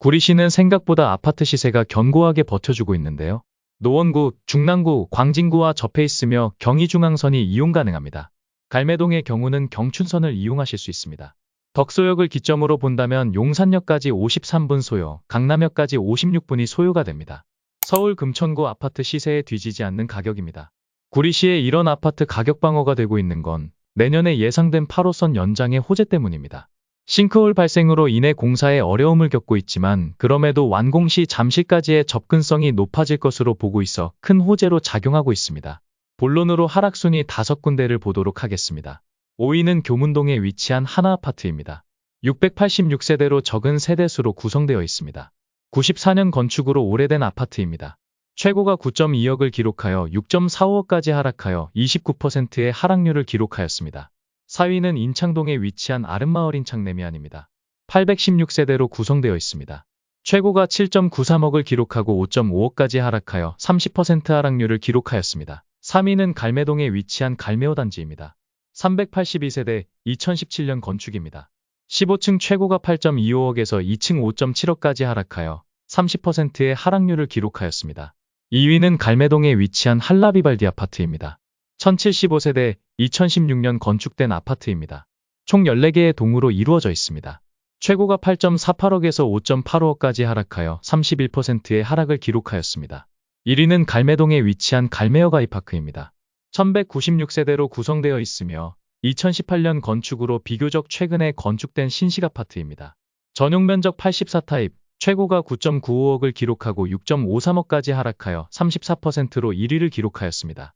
구리시는 생각보다 아파트 시세가 견고하게 버텨주고 있는데요. 노원구, 중랑구, 광진구와 접해 있으며 경의중앙선이 이용 가능합니다. 갈매동의 경우는 경춘선을 이용하실 수 있습니다. 덕소역을 기점으로 본다면 용산역까지 53분 소요, 강남역까지 56분이 소요가 됩니다. 서울 금천구 아파트 시세에 뒤지지 않는 가격입니다. 구리시에 이런 아파트 가격 방어가 되고 있는 건 내년에 예상된 8호선 연장의 호재 때문입니다. 싱크홀 발생으로 인해 공사에 어려움을 겪고 있지만 그럼에도 완공 시 잠실까지의 접근성이 높아질 것으로 보고 있어 큰 호재로 작용하고 있습니다. 본론으로 하락순위 5군데를 보도록 하겠습니다. 5위는 교문동에 위치한 하나 아파트입니다. 686세대로 적은 세대수로 구성되어 있습니다. 94년 건축으로 오래된 아파트입니다. 최고가 9.2억을 기록하여 6.45억까지 하락하여 29%의 하락률을 기록하였습니다. 4위는 인창동에 위치한 아름마을 인창내미안입니다. 816세대로 구성되어 있습니다. 최고가 7.93억을 기록하고 5.5억까지 하락하여 30% 하락률을 기록하였습니다. 3위는 갈매동에 위치한 갈매호 단지입니다. 382세대 2017년 건축입니다. 15층 최고가 8.25억에서 2층 5.7억까지 하락하여 30%의 하락률을 기록하였습니다. 2위는 갈매동에 위치한 한라비발디 아파트입니다. 1075세대 2016년 건축된 아파트입니다. 총 14개의 동으로 이루어져 있습니다. 최고가 8.48억에서 5.85억까지 하락하여 31%의 하락을 기록하였습니다. 1위는 갈매동에 위치한 갈매어 가이파크입니다. 1196세대로 구성되어 있으며 2018년 건축으로 비교적 최근에 건축된 신식 아파트입니다. 전용 면적 84타입, 최고가 9.95억을 기록하고 6.53억까지 하락하여 34%로 1위를 기록하였습니다.